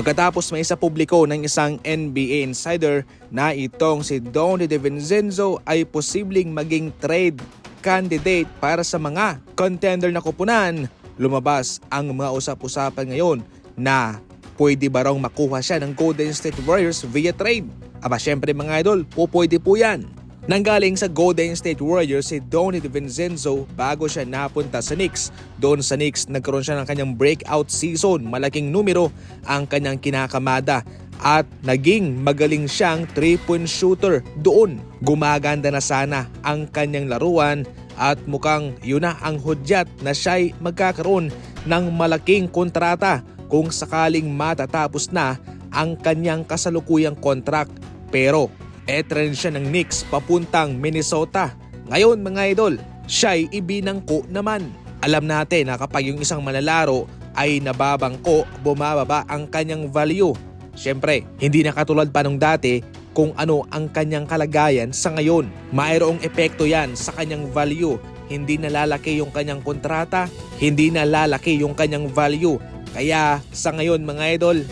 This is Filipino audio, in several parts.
Pagkatapos may isa publiko ng isang NBA insider na itong si Donny DiVincenzo ay posibleng maging trade candidate para sa mga contender na kupunan, lumabas ang mga usap-usapan ngayon na pwede ba raw makuha siya ng Golden State Warriors via trade. Aba syempre mga idol, po pwede po yan. Nanggaling sa Golden State Warriors si Donny DiVincenzo bago siya napunta sa Knicks. Doon sa Knicks nagkaroon siya ng kanyang breakout season. Malaking numero ang kanyang kinakamada at naging magaling siyang 3-point shooter doon. Gumaganda na sana ang kanyang laruan at mukhang yun na ang hudyat na siya'y magkakaroon ng malaking kontrata kung sakaling matatapos na ang kanyang kasalukuyang contract. Pero etrend siya ng Knicks papuntang Minnesota. Ngayon mga idol, siya'y ibinangko naman. Alam natin na kapag yung isang manlalaro ay nababangko, bumababa ang kanyang value. Siyempre, hindi na katulad pa nung dati kung ano ang kanyang kalagayan sa ngayon. Mayroong epekto yan sa kanyang value. Hindi nalalaki yung kanyang kontrata, hindi nalalaki yung kanyang value. Kaya sa ngayon mga idol,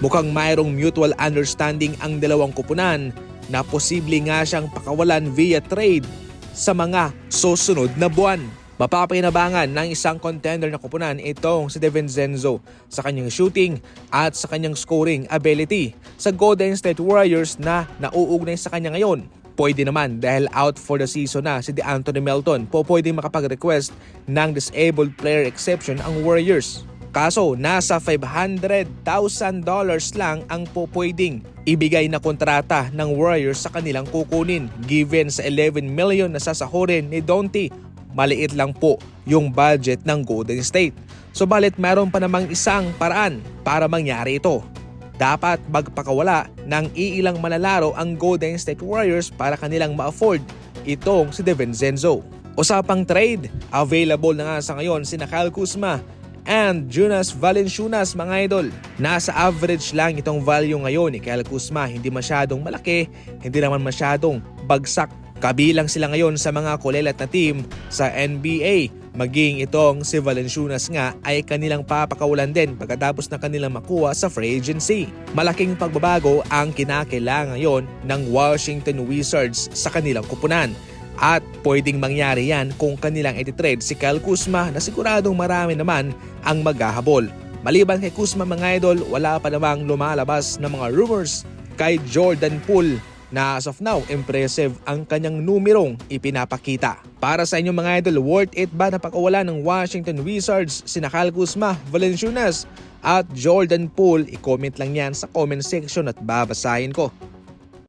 mukhang mayroong mutual understanding ang dalawang kupunan na posible nga siyang pakawalan via trade sa mga susunod na buwan. Mapapakinabangan ng isang contender na kupunan itong si DiVincenzo sa kanyang shooting at sa kanyang scoring ability sa Golden State Warriors na nauugnay sa kanya ngayon. Pwede naman dahil out for the season na si DeAnthony Melton po pwede makapag-request ng disabled player exception ang Warriors. Kaso nasa $500,000 lang ang po pwedeng ibigay na kontrata ng Warriors sa kanilang kukunin given sa 11 million na sasahurin ni Donte maliit lang po yung budget ng Golden State. So balit meron pa namang isang paraan para mangyari ito. Dapat magpakawala ng iilang manlalaro ang Golden State Warriors para kanilang ma-afford itong si DiVincenzo. Usapang trade, available na nga sa ngayon si Kyle Kuzma and Jonas Valanciunas mga idol. Nasa average lang itong value ngayon ni Kyle Kuzma. Hindi masyadong malaki, hindi naman masyadong bagsak Kabilang sila ngayon sa mga kulelat na team sa NBA. Maging itong si Valanciunas nga ay kanilang papakawalan din pagkatapos na kanilang makuha sa free agency. Malaking pagbabago ang kinakailangan ngayon ng Washington Wizards sa kanilang kupunan. At pwedeng mangyari yan kung kanilang ititrade si Kyle Kuzma na siguradong marami naman ang maghahabol. Maliban kay Kuzma mga idol, wala pa namang lumalabas na mga rumors kay Jordan Poole na as of now, impressive ang kanyang numerong ipinapakita. Para sa inyo mga idol, worth it ba na pakawala ng Washington Wizards si Nakal Kuzma, Valanciunas at Jordan Poole? I-comment lang yan sa comment section at babasahin ko.